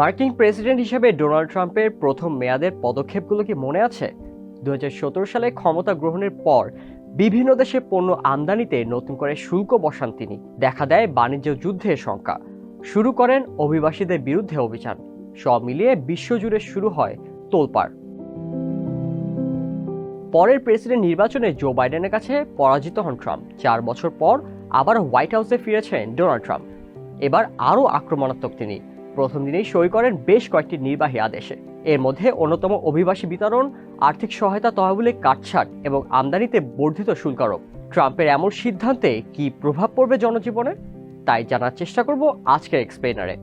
মার্কিন প্রেসিডেন্ট হিসেবে ডোনাল্ড ট্রাম্পের প্রথম মেয়াদের পদক্ষেপগুলো কি মনে আছে? দু হাজার সতেরো সালে ক্ষমতা গ্রহণের পর বিভিন্ন দেশে পণ্য আমদানিতে নতুন করে শুল্ক বসান তিনি। দেখা দেয় বাণিজ্য যুদ্ধের শঙ্কা শুরু করেন অভিবাসীদের বিরুদ্ধে অভিযান। সব মিলিয়ে বিশ্বজুড়ে শুরু হয় তোলপাড়। পরের প্রেসিডেন্ট নির্বাচনে জো বাইডেনের কাছে পরাজিত হন ট্রাম্প। চার বছর পর আবার হোয়াইট হাউসে ফিরেছেন ডোনাল্ড ট্রাম্প। এবার আরও আক্রমণাত্মক তিনি। প্রথম দিনেই সই করেন বেশ কয়েকটি নির্বাহী আদেশে। এর মধ্যে অন্যতম অভিবাসী বিতরণ, আর্থিক সহায়তা তহবিলে কাটছাট এবং আমদানিতে বর্ধিত শুল্ক আরোপ। ট্রাম্পের এমন সিদ্ধান্তে কি প্রভাব পড়বে জনজীবনে? তাই জানার চেষ্টা করব আজকের এক্সপ্লেনারে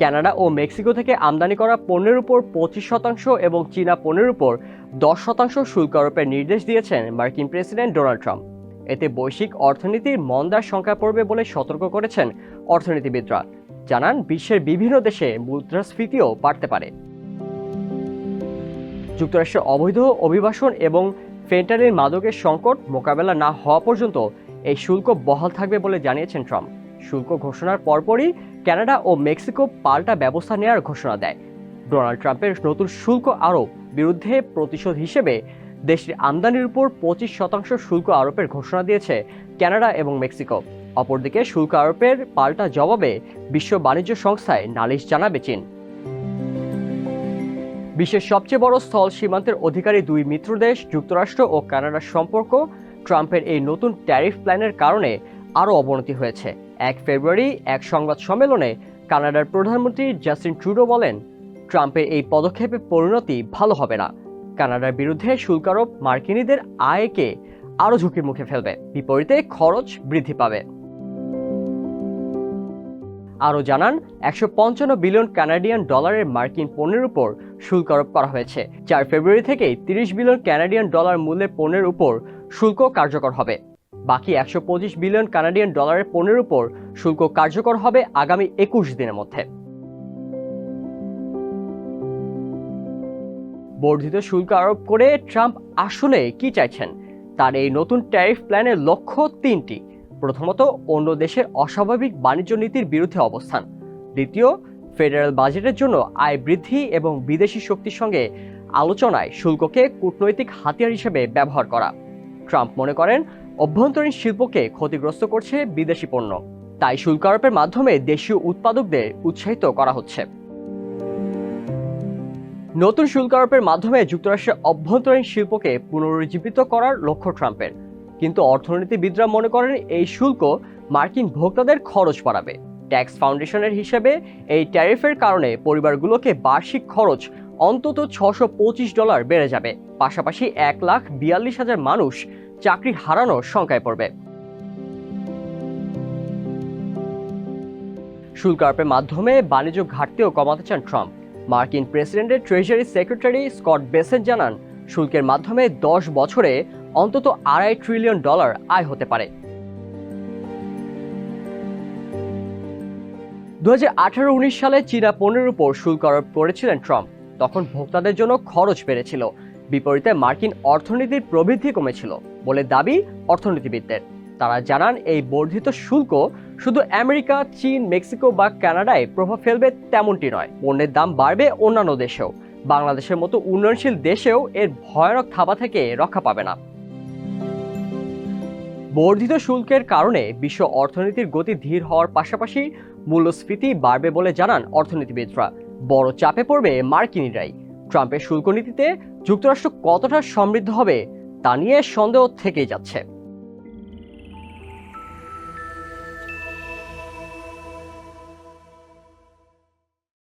কানাডা ও মেক্সিকো থেকে আমদানি করা পণ্যের উপর পঁচিশ শতাংশ এবং চীনা পণ্যের উপর দশ শতাংশ শুল্ক আরোপের নির্দেশ দিয়েছেন মার্কিন প্রেসিডেন্ট ডোনাল্ড ট্রাম্প। এতে বৈশ্বিক অর্থনীতির মন্দার সংখ্যা পড়বে বলে সতর্ক করেছেন অর্থনীতিবিদরা। জানান, বিশ্বের বিভিন্ন দেশে মুদ্রাস্ফীতিও বাড়তে পারে। যুক্তরাষ্ট্রের অবৈধ অভিবাসন এবং ফেন্টানিল মাদকের সংকট মোকাবেলা না হওয়া পর্যন্ত এই শুল্ক বহাল থাকবে বলে জানিয়েছেন ট্রাম্প। শুল্ক ঘোষণার পরপরই কানাডা ও মেক্সিকো পাল্টা ব্যবস্থা নেওয়ার ঘোষণা দেয়। ডোনাল্ড ট্রাম্পের নতুন শুল্ক আরোপ বিরুদ্ধে প্রতিশোধ হিসেবে দেশটির আমদানির উপর পঁচিশ শতাংশ শুল্ক আরোপের ঘোষণা দিয়েছে কানাডা এবং মেক্সিকো। অপরদিকে শুল্ক আরোপের পাল্টা জবাবে বিশ্ব বাণিজ্য সংস্থায় নালিশ জানাবে চীন। বিশ্বের সবচেয়ে বড় স্থল সীমান্তের অধিকারী দুই মিত্র দেশ, যুক্তরাষ্ট্র ও কানাডার সম্পর্ক ট্রাম্পের এই নতুন ট্যারিফ প্ল্যানের কারণে আরও অবনতি হয়েছে। এক ফেব্রুয়ারি এক সংবাদ সম্মেলনে কানাডার প্রধানমন্ত্রী জাস্টিন ট্রুডো বলেন, ট্রাম্পের এই পদক্ষেপের পরিণতি ভালো হবে না। কানাডার বিরুদ্ধে শুল্ক আরোপ মার্কিনীদের আয়কে আরও ঝুঁকির মুখে ফেলবে। বিপরীতে খরচ বৃদ্ধি পাবে। আরও জানান, একশো পঞ্চান্ন বিলিয়ন কানাডিয়ান ডলারের মার্কিন পণ্যের উপর শুল্ক আরোপ করা হয়েছে চার ফেব্রুয়ারি থেকেই তিরিশ বিলিয়ন কানাডিয়ান ডলার মূল্যের পণ্যের উপর শুল্ক কার্যকর হবে। বাকি একশো পঁচিশ বিলিয়ন কানাডিয়ান ডলারের পণ্যের উপর শুল্ক কার্যকর হবে আগামী একুশ দিনের মধ্যে। বর্ধিত শুল্ক আরোপ করে ট্রাম্প আসলে কি চাইছেন? তার এই নতুন ট্যারিফ প্ল্যানের লক্ষ্য তিনটি। প্রথমত, অন্য দেশের অস্বাভাবিক বাণিজ্য নীতির বিরুদ্ধে অবস্থান। দ্বিতীয়, ফেডারেল বাজেটের জন্য আয় বৃদ্ধি এবং বিদেশি শক্তির সঙ্গে আলোচনায় শুল্ককে কূটনৈতিক হাতিয়ার হিসেবে ব্যবহার করা। ট্রাম্প মনে করেন, অভ্যন্তরীণ শিল্পকে ক্ষতিগ্রস্ত করছে বিদেশি পণ্য। তাই শুল্ক আরোপের মাধ্যমে দেশীয় উৎপাদকদের উৎসাহিত করা হচ্ছে। নতুন শুল্ক আরোপের মাধ্যমে যুক্তরাষ্ট্রের অভ্যন্তরীণ শিল্পকে পুনরুজ্জীবিত করার লক্ষ্য ট্রাম্পের। কিন্তু অর্থনীতিবিদরা মনে করেন এই শুল্ক মার্কিন ভোক্তাদের খরচ বাড়াবে। ট্যাক্স ফাউন্ডেশনের হিসেবে এই ট্যারিফের কারণে পরিবারগুলোকে বার্ষিক খরচ অন্তত ছশো ডলার বেড়ে যাবে। পাশাপাশি এক লাখ বিয়াল্লিশ হাজার মানুষ চাকরি হারানোর শঙ্কায় পড়বে। শুল্ক আরোপের মাধ্যমে বাণিজ্য ঘাটতিও কমাতে চান ট্রাম্প। মার্কিন প্রেসিডেন্টের ট্রেজারি সেক্রেটারি স্কট বেসেন জানান, শুল্কের মাধ্যমে দশ বছরে অন্তত আড়াই ট্রিলিয়ন ডলার আয় হতে পারে। দু হাজার উনিশ সালে চীনা পণ্যের উপর শুল্ক আরোপ করেছিলেন ট্রাম্প। তখন ভোক্তাদের জন্য খরচ বেড়েছিল। বিপরীতে মার্কিন অর্থনীতির প্রবৃদ্ধি কমেছিল বলে দাবি অর্থনীতিবিদদের। তারা জানান, এই বর্ধিত শুল্ক শুধু আমেরিকা, চীন, মেক্সিকো বা কানাডায় প্রভাব ফেলবে তেমনটি নয়। পণ্যের দাম বাড়বে অন্যান্য দেশেও। বাংলাদেশের মতো উন্নয়নশীল দেশেও এর ভয়ানক থাবা থেকে রক্ষা পাবে না। বর্ধিত শুল্কের কারণে বিশ্ব অর্থনীতির গতি ধীর হওয়ার পাশাপাশি মূল্যস্ফীতি বাড়বে বলে জানান অর্থনীতিবিদরা। বড় চাপে পড়বে মার্কিনিরাই। ট্রাম্পের শুল্ক নীতিতে যুক্তরাষ্ট্র কতটা সমৃদ্ধ হবে তা নিয়ে সন্দেহ থেকেই যাচ্ছে।